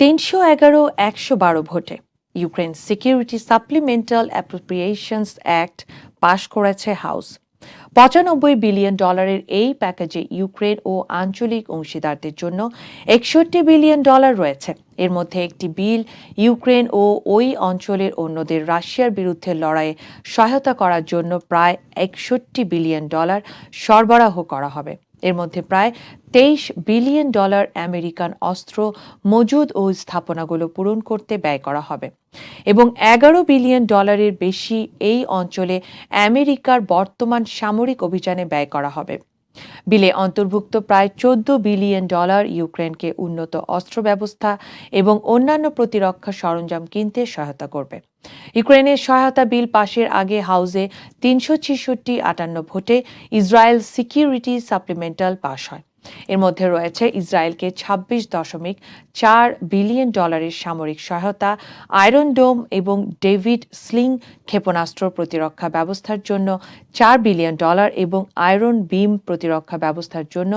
তিনশো এগারো, একশো বারো ভোটে Ukraine security supplemental appropriations act পাশ করেছে হাউস। পঁচানব্বই বিলিয়ন ডলারের এই প্যাকেজে ইউক্রেন ও আঞ্চলিক অংশীদারদের জন্য একষট্টি বিলিয়ন ডলার রয়েছে। এর মধ্যে একটি বিল ইউক্রেন ও ওই অঞ্চলের অন্যদের রাশিয়ার বিরুদ্ধে লড়াইয়ে সহায়তা করার জন্য প্রায় একষট্টি বিলিয়ন ডলার সরবরাহ করা হবে। এর মধ্যে প্রায় তেইশ বিলিয়ন ডলার আমেরিকান অস্ত্র মজুদ ও স্থাপনাগুলো পূরণ করতে ব্যয় করা হবে। এবং এগারো বিলিয়ন ডলারের বেশি এই অঞ্চলে আমেরিকার বর্তমান সামরিক অভিযানে ব্যয় করা হবে। বিলে অন্তর্ভুক্ত প্রায় চোদ্দ বিলিয়ন ডলার ইউক্রেনকে উন্নত অস্ত্র ব্যবস্থা এবং অন্যান্য প্রতিরক্ষা সরঞ্জাম কিনতে সহায়তা করবে। ইউক্রেনের সহায়তা বিল পাশের আগে হাউজে তিনশো ছেষট্টি আটান্ন ভোটে ইসরায়েল সিকিউরিটি সাপ্লিমেন্টাল পাশ হয়। এর মধ্যে রয়েছে ইসরায়েলকে ছাব্বিশ দশমিক চার বিলিয়ন ডলারের সামরিক সহায়তা, আয়রন ডোম এবং ডেভিড স্লিং ক্ষেপণাস্ত্র প্রতিরক্ষা ব্যবস্থার জন্য চার বিলিয়ন ডলার এবং আয়রন বিম প্রতিরক্ষা ব্যবস্থার জন্য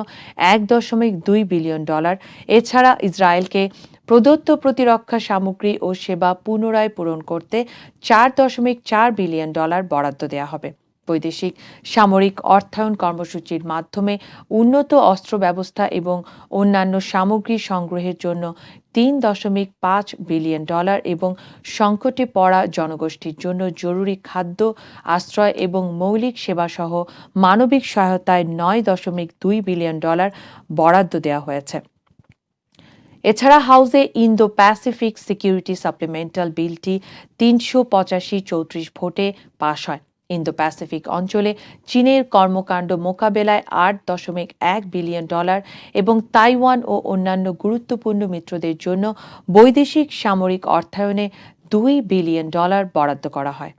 এক দশমিক দুই বিলিয়ন ডলার। এছাড়া ইসরায়েলকে প্রদত্ত প্রতিরক্ষা সামগ্রী ও সেবা পুনরায় পূরণ করতে চার দশমিক চার বিলিয়ন ডলার বরাদ্দ দেওয়া হবে। বৈদেশিক সামরিক অর্থায়ন কর্মসূচির মাধ্যমে উন্নত অস্ত্র ব্যবস্থা এবং অন্যান্য সামগ্রী সংগ্রহের জন্য তিন দশমিক পাঁচ বিলিয়ন ডলার এবং সংকটে পড়া জনগোষ্ঠীর জন্য জরুরি খাদ্য, আশ্রয় এবং মৌলিক সেবাসহ মানবিক সহায়তায় নয় দশমিক দুই বিলিয়ন ডলার বরাদ্দ দেওয়া হয়েছে। এছাড়া হাউসে ইন্দো প্যাসিফিক সিকিউরিটি সাপ্লিমেন্টাল বিলটি তিনশো পঁচাশি চৌত্রিশ ভোটে পাশ হয়। ইন্দো প্যাসিফিক অঞ্চলে চীনের কর্মকাণ্ড মোকাবেলায় আট দশমিক এক বিলিয়ন ডলার এবং তাইওয়ান ও অন্যান্য গুরুত্বপূর্ণ মিত্রদের জন্য বৈদেশিক সামরিক অর্থায়নে দুই বিলিয়ন ডলার বরাদ্দ করা হয়।